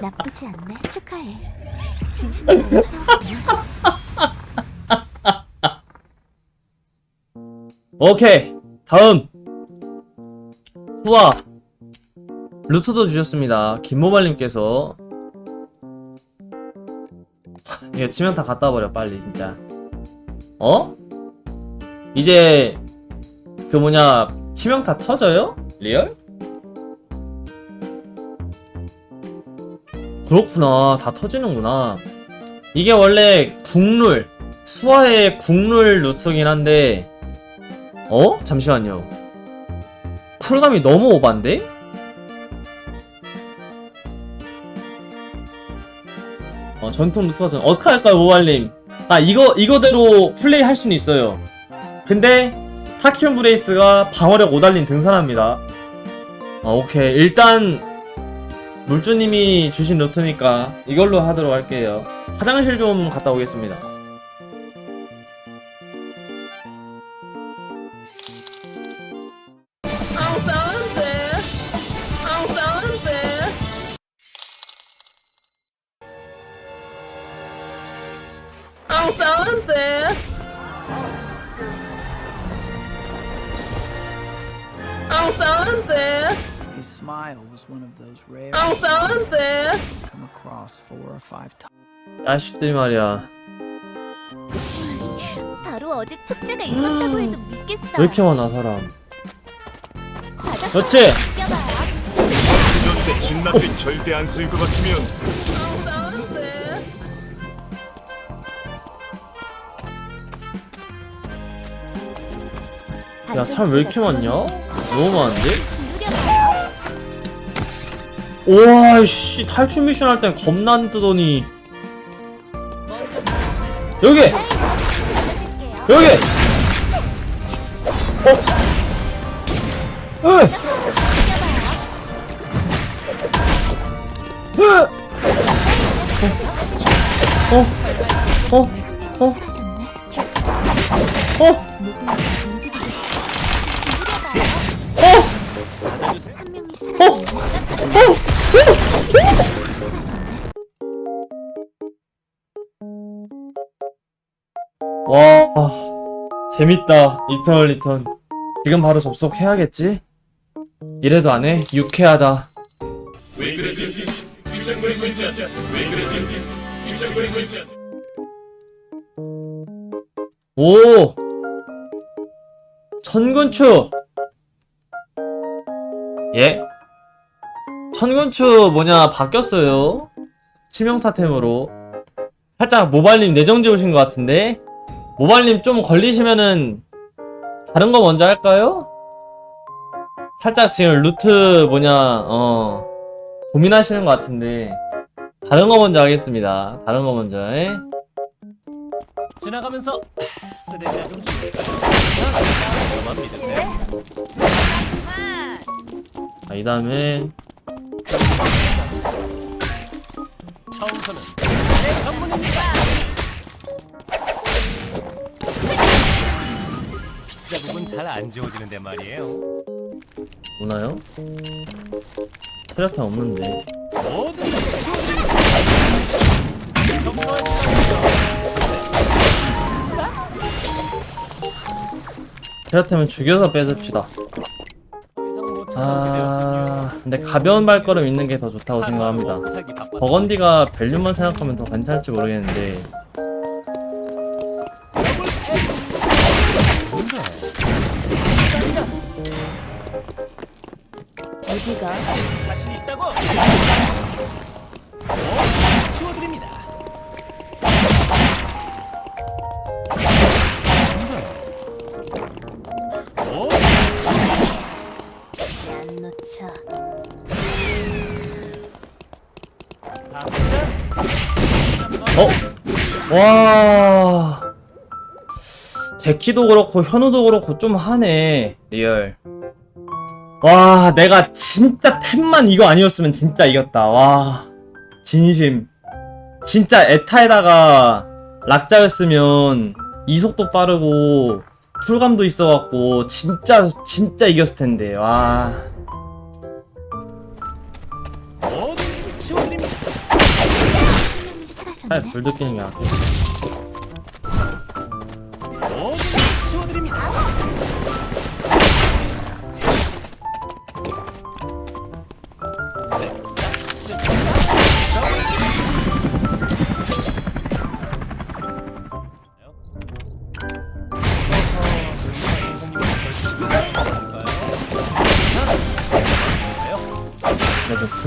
나쁘지 않네. 축하해. 진심으로. 오케이 다음 수아 루트도 주셨습니다 김모발님께서 이거 치명타 갖다 버려 빨리 진짜 어? 이제 그 뭐냐 치명타 터져요? 리얼? 그렇구나 다 터지는구나 이게 원래 국룰 수아의 국룰 루트긴 한데 어? 잠시만요. 쿨감이 너무 오반데? 어, 전통 루트 버전 어떻게 할까요, 모발님? 아, 이거, 이거대로 플레이 할 수는 있어요. 근데, 타키온 브레이스가 방어력 5달린 등산합니다. 아, 오케이. 일단, 물주님이 주신 루트니까 이걸로 하도록 할게요. 화장실 좀 갔다 오겠습니다. Smile was one of those rare I'm so unfair. come across four or five times. 야식들이 말이야. 바로 어제 축제가 있었다고 해도 믿겠어. 왜 이렇게 많아, 사람. 받았어. 그렇지! 껴봐. 이런데 진라피 절대 안 쓸 것 같으면. 야, 사람 왜 이렇게 많냐? 너무 많은데? 누려봐. 우와, 씨, 탈출 미션 할 땐 겁나 안 뜨더니. 여기! 여기! 어? 에! 껴봐. 에! 어? 어? 어? 와, 재밌다. 이터널 리턴. 지금 바로 접속해야겠지? 이래도 안 해? 유쾌하다. 오! 천군추! 예? 천군추 뭐냐, 바뀌었어요. 치명타템으로. 살짝 모발님 내정지 오신 것 같은데? 모발님 좀 걸리시면은 다른 거 먼저 할까요? 살짝 지금 루트 뭐냐 어 고민하시는 것 같은데 다른 거 먼저 하겠습니다. 다른 거 먼저. 에? 지나가면서 쓰레기나 좀 줄까요? 자, 이 다음에 내 전문입니다. 피자 부분 잘 안 지워지는데 말이에요. 오나요? 체력탄 없는데. 체력탄은 죽여서 뺏읍시다. 아, 근데 가벼운 발걸음 있는 게 더 좋다고 생각합니다. 버건디가 밸류만 생각하면 더 괜찮을지 모르겠는데 어디가? 자신 있다고. 모두 치워드립니다. 모두 안 놓쳐. 어? 와 제키도 그렇고 현우도 그렇고 좀 하네 리얼 와 내가 진짜 템만 이거 아니었으면 진짜 이겼다. 와 진심. 진짜 에타에다가 락자였으면 이속도 빠르고 쿨감도 있어갖고 진짜 진짜 이겼을 텐데. 와. 차라리 불 느끼는 게 낫겠다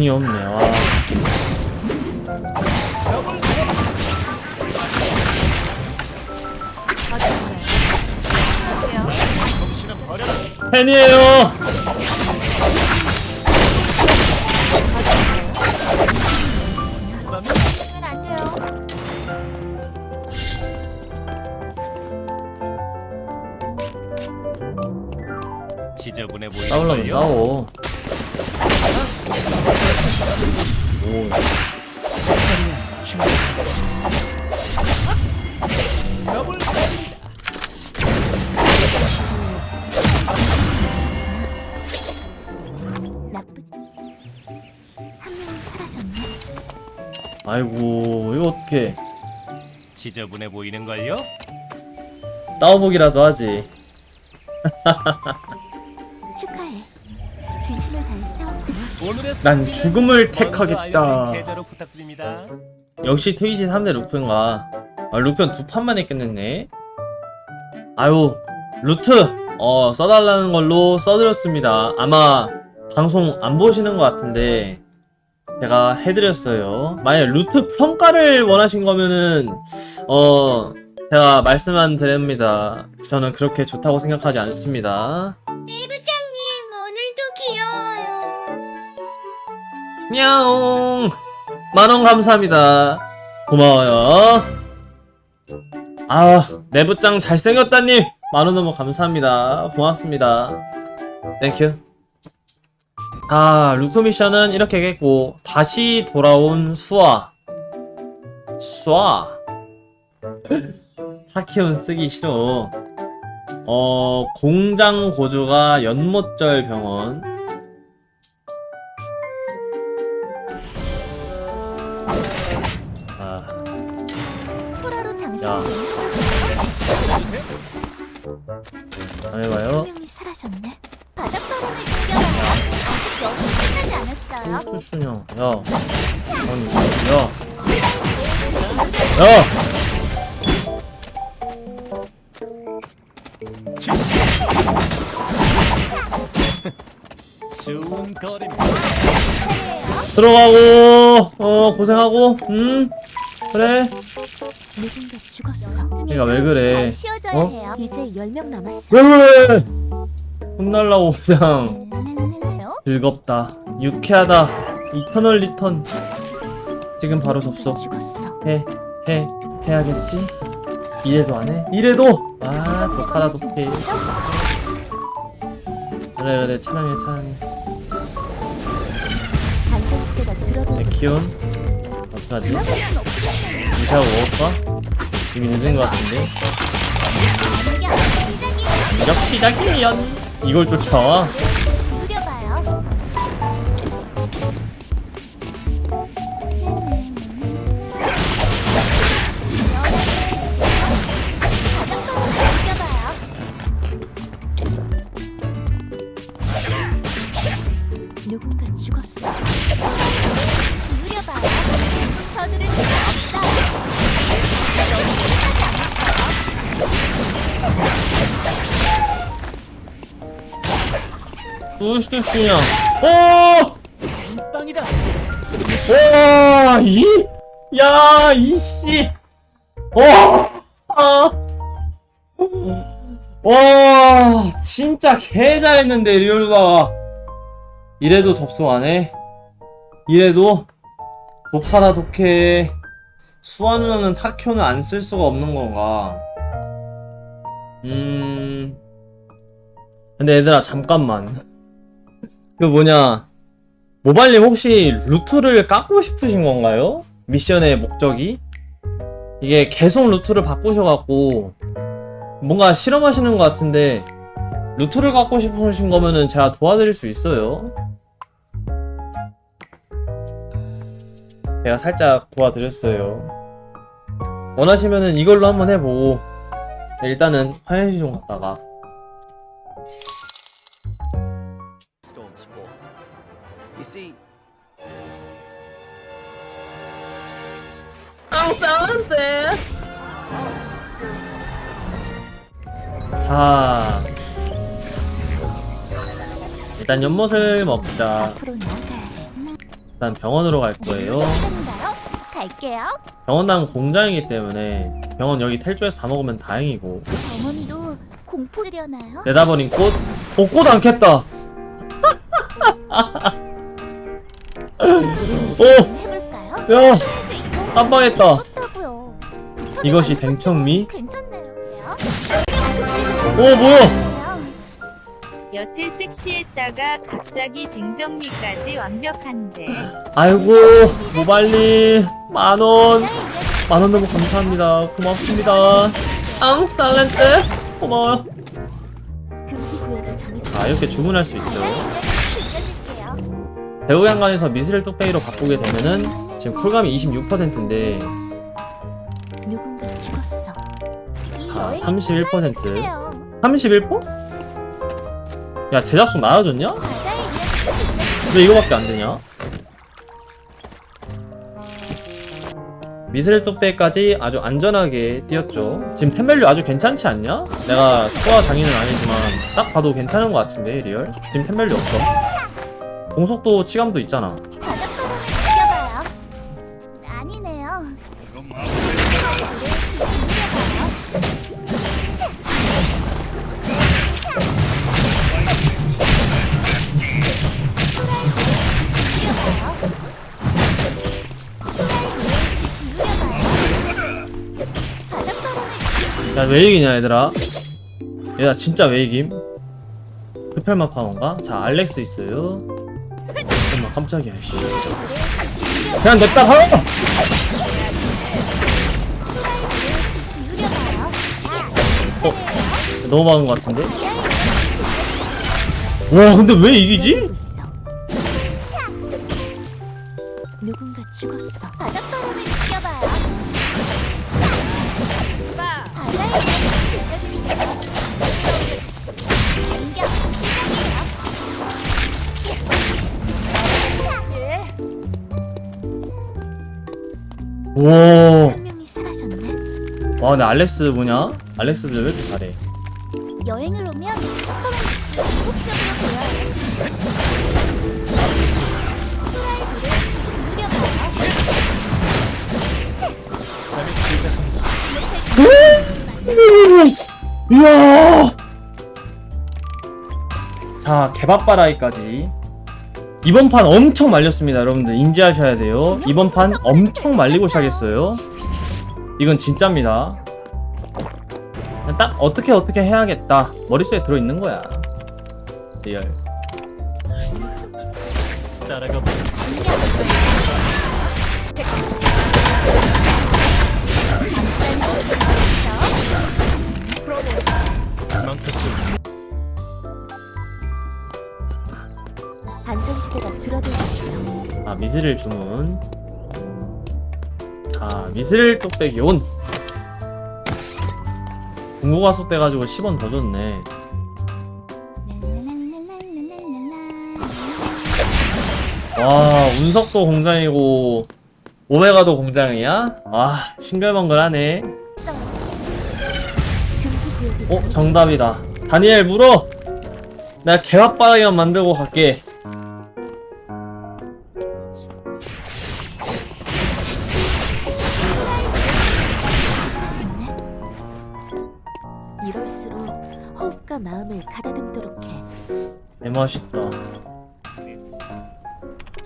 궁이 없네 와 팬이에요 하면 안 돼요. 지저분해 보이는 싸우려면? 싸워 나쁘지. 한 명이 사라졌네. 아이고 이거 어떡해 지저분해 보이는 걸요? 싸워보기라도 하지 축하해. 진심을 다해 싸웠구나. 오늘의 난 죽음을 택하겠다. 계좌로 부탁드립니다. 역시 트윗이 3대 루프인가 아 루프는 두 판만에 끝냈네 아유 루트 어 써달라는 걸로 써드렸습니다 아마 방송 안 보시는 것 같은데 제가 해드렸어요 만약 루트 평가를 원하신 거면은 어 제가 말씀만 드립니다 저는 그렇게 좋다고 생각하지 않습니다 오늘 냐옹. 만원 감사합니다. 고마워요. 아 내부장 잘생겼다님 만원 너무 감사합니다. 고맙습니다. 땡큐. 아 루크 미션은 이렇게 했고 다시 돌아온 수아. 수아. 타키온 쓰기 싫어. 어 공장 고주가 연못절 병원 한 명이 사라졌네. 바닷바람을 느껴봐요. 아직 여기 끝나지 않았어요. 수순형 야 아니 야 야! 좋은. 들어가고 어 고생하고 음 그래 죽었어. 얘가 왜 그래? 잘 씌워줘야 어? 해요. 이제 10명 남았어. 왜 그래 혼날라고 그냥 랄랄랄랄랄. 즐겁다 유쾌하다 이터널 리턴 지금 바로 접속 죽었어. 해 해 해야겠지 이래도 안 해? 이래도 아 독하다 독해 그래 그래 차량해 차량해 안전지대가 줄어들고 네, 키온 어떡하지? 지나갈 순 없겠어. 무시하고 먹을까? 이미 늦은 것 같은데 아직 시작이에요. 이걸 쫓아 뚜슈슈냐 오! 빵이다. 와, 이, 야, 이씨, 와, 아, 와, 진짜 개 잘했는데 리얼가 이래도 접속 안 해? 이래도 독하다 독해. 수아 누나는 타쿄는 안 쓸 수가 없는 건가? 음, 근데 얘들아 잠깐만. 그 뭐냐? 모발님 혹시 루트를 깎고 싶으신 건가요? 미션의 목적이? 이게 계속 루트를 바꾸셔갖고 뭔가 실험하시는 것 같은데 루트를 갖고 싶으신 거면은 제가 도와드릴 수 있어요. 제가 살짝 도와드렸어요. 원하시면은 이걸로 한번 해보고 일단은 화장실 좀 갔다가 Ang sarap 자 일단 연못을 먹자. 앞으로 나가. 일단 병원으로 갈 거예요. 갈게요. 병원 나면 공장이기 때문에 병원 여기 텔조에서 다 먹으면 다행이고 병원도? 내다버린 꽃? 어, 꽃 않겠다! 오! 해볼까요? 야! 깜빡했다. 썼다고요. 이것이 댕청미? 오, 뭐야! 여태 섹시했다가 갑자기 댕정미까지 완벽한데 아이고, 모발님, 만원. 만원 너무 감사합니다. 고맙습니다. 앙, 살렌트. 고마워요. 금지 구역에 정해져. 아, 이렇게 주문할 수 있죠. 대우양간에서 미스릴 뚝배기로 바꾸게 되면은 지금 쿨감이 26%인데 누군가 죽었어. 이 아, 여행이 31%. 클라이맥스래요. 31%? 야, 제작수 많아졌냐? 바다의 이야기 왜 이거밖에 안 되냐? 미스릴 뚝배기까지 아주 안전하게 뛰었죠. 지금 템밸류 아주 괜찮지 않냐? 내가 소화 장인은 아니지만 딱 봐도 괜찮은 것 같은데 리얼? 지금 템밸류 없어. 공속도 치감도 있잖아. 야, 왜 이기냐, 얘들아? 얘들아, 진짜 왜 이김? 흡혈만 파원가? 자, 알렉스 있어요. 엄마, 깜짝이야, 씨. 그냥 냅다 가! 어, 너무 많은 것 같은데? 와, 근데 왜 이기지? 누군가 죽었어. 시작이에요. 와, 한 명이 사라졌네. 와, 근데 알렉스 뭐냐? 알렉스들 왜 이렇게 잘해? 여행을 오면 이야! 자, 개밥바라이까지. 이번 판 엄청 말렸습니다, 여러분들. 인지하셔야 돼요. 이번 판 엄청 말리고 시작했어요. 이건 진짜입니다. 딱 어떻게 어떻게 해야겠다. 머릿속에 들어있는 거야. 리얼. 안전지대가 줄어들고 있어. 아, 미스릴 주문. 아, 미스릴 뚝배기 온! 중고가 속돼가지고 10원 더 줬네. 와, 운석도 공장이고, 오메가도 공장이야? 와, 싱글벙글하네. 금지 구역에 어, 정답이다. 다니엘 물어! 내가 개밥바닥이만 만들고 갈게. 이럴수록 호흡과 마음을 가다듬도록 해. 개맛있다.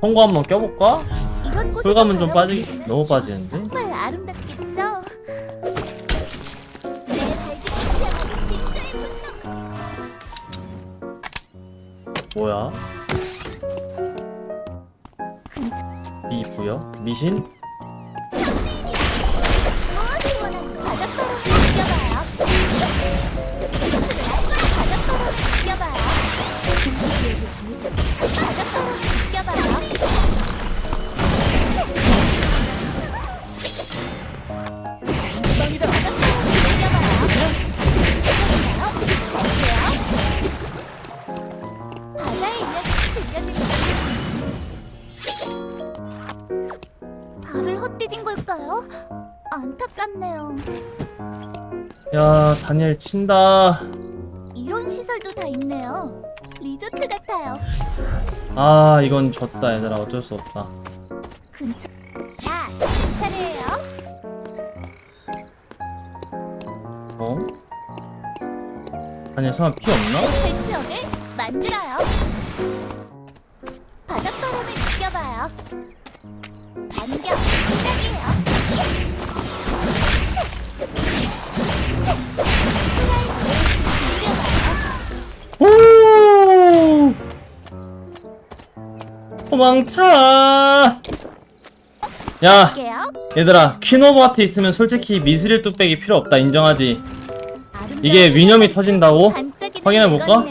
송거 한번 껴볼까? 이런 곳에서 꿀감은 좀 빠지- 너무. 빠지는데? 정말 아름답겠죠? 내 발길이 향하는 진짜의 분노. 뭐야? 근처 부여? 미신? 다니엘 친다 이런 시설도 다 있네요. 리조트 같아요. 아 이건 졌다 얘들아 어쩔 수 없다 근처. 자, 차례예요. 어? 다니엘 설마 피 없나? 설치형을 만들어요. 바닷바람을 느껴봐요. 반격 도망쳐! 야. 얘들아, 퀸 오브 하트 있으면 솔직히 미스릴 뚝배기 필요 없다. 인정하지? 이게 위념이 터진다고? 반짝이는 확인해볼까?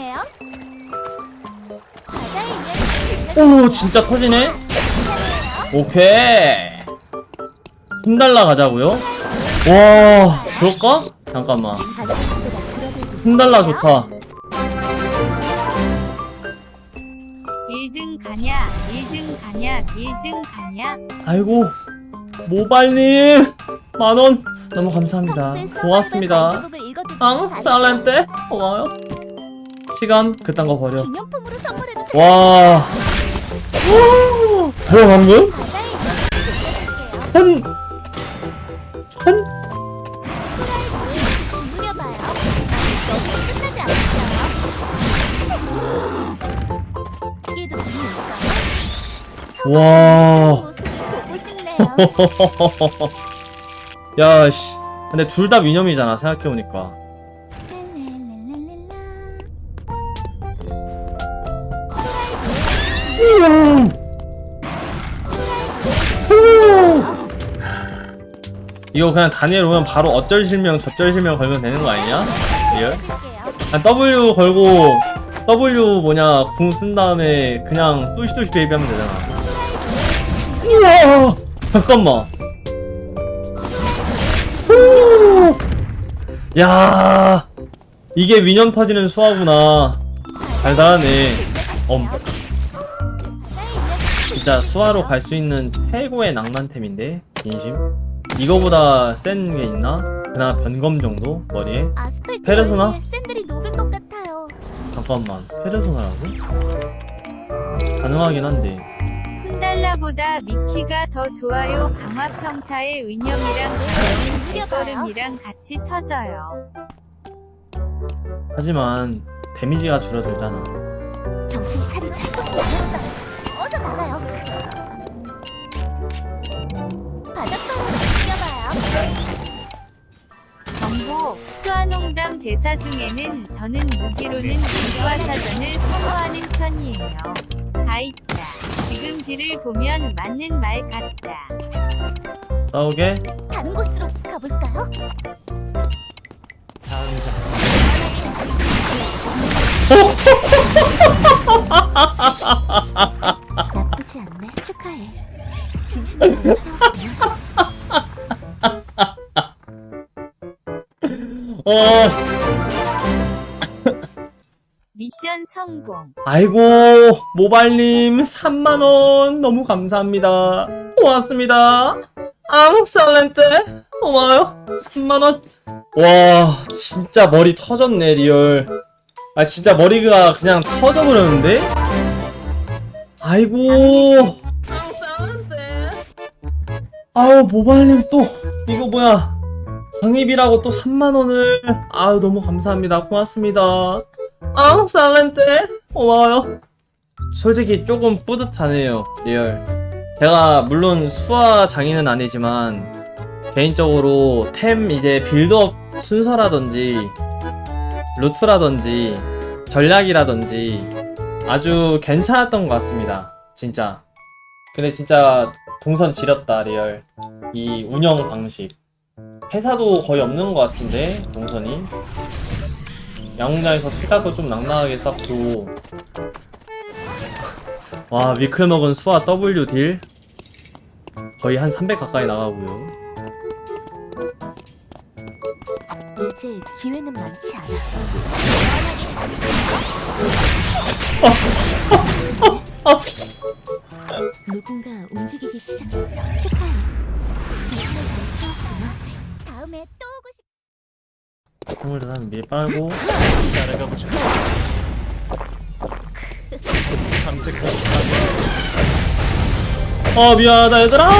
오, 진짜 터지네? 오케이. 힘달라 가자고요? 와, 그럴까? 잠깐만. 힘달라. 좋다. 1등 가냐 아이고, 모발님! 만원! 너무 감사합니다. 고맙습니다. 앙. 살렌테? 고마워요. 시간, 그딴 거 버려. 기념품으로 선물해도 돼요. 와. 오, 뭐야, 방금? 한, 한? 누려봐요. 아직 너무 끝나지 않았어요. 좀 있을까 요? 와. 모습을 보고 싶네요. 야, 씨. 근데 둘 다 위념이잖아, 생각해보니까. 이거 그냥 다니엘 오면 바로 어쩔 실명 저쩔 실명 걸면 되는 거 아니냐? 리얼? 그냥 W 걸고 W 뭐냐 궁 쓴 다음에 그냥 뚜시뚜시 베이비 하면 되잖아 우와 잠깐만 후! 야 이게 위념 터지는 수화구나 달달하네 엄 진짜 수화로 갈 수 있는 최고의 낭만템인데 진심 이거보다 센 게 있나? 그나마 변검 정도 머리에 페르소나? 위에 샌들이 녹을 것 같아요. 잠깐만 페르소나라고? 가능하긴 한데 쿤달라보다 미키가 더 좋아요. 강화 평타의 위념이랑 발걸음이랑 같이 터져요. 하지만 데미지가 줄어들잖아. 정신 차리자. 어서 나가요. 정보 수화농담 대사 중에는 저는 무기로는 불과사전을 선호하는 편이에요. 다 있다 지금 뒤를 보면 맞는 말 같다 싸우게? 다른 곳으로 가볼까요? 나쁘지 않네. 축하해. 진심으로 싸웠구나. 어 미션 성공. 아이고 모발님 3만원. 너무 감사합니다. 고맙습니다. 앙 살렌테 고마워요. 3만원. 와 진짜 머리 터졌네 리얼. 아 진짜 머리가 그냥 터져버렸는데? 아이고. 아유 모발님 또 이거 뭐야? 방입이라고 또 3만원을. 아유 너무 감사합니다. 고맙습니다 아 살렌테 고마워요. 솔직히 조금 뿌듯하네요 리얼. 제가 물론 수화 장인은 아니지만 개인적으로 템 이제 빌드업 순서라든지 루트라든지 전략이라든지 아주 괜찮았던 것 같습니다 진짜. 근데 진짜 동선 지렸다 리얼. 이 운영 방식. 회사도 거의 없는 것 같은데 동선이 양궁장에서 시각도 좀 낭낭하게 쌓고 와 위클 먹은 수아 W 딜 거의 한 300 가까이 나가고요 이제 기회는 많지 않아. 누군가 움직이기 시작했어. 축하해. 진심을 다해 싸웠구나. 다음에 또 오고 싶. 스물 대산 미리 빨고 따라가 보자. 탐색하고 어 미안하다 얘들아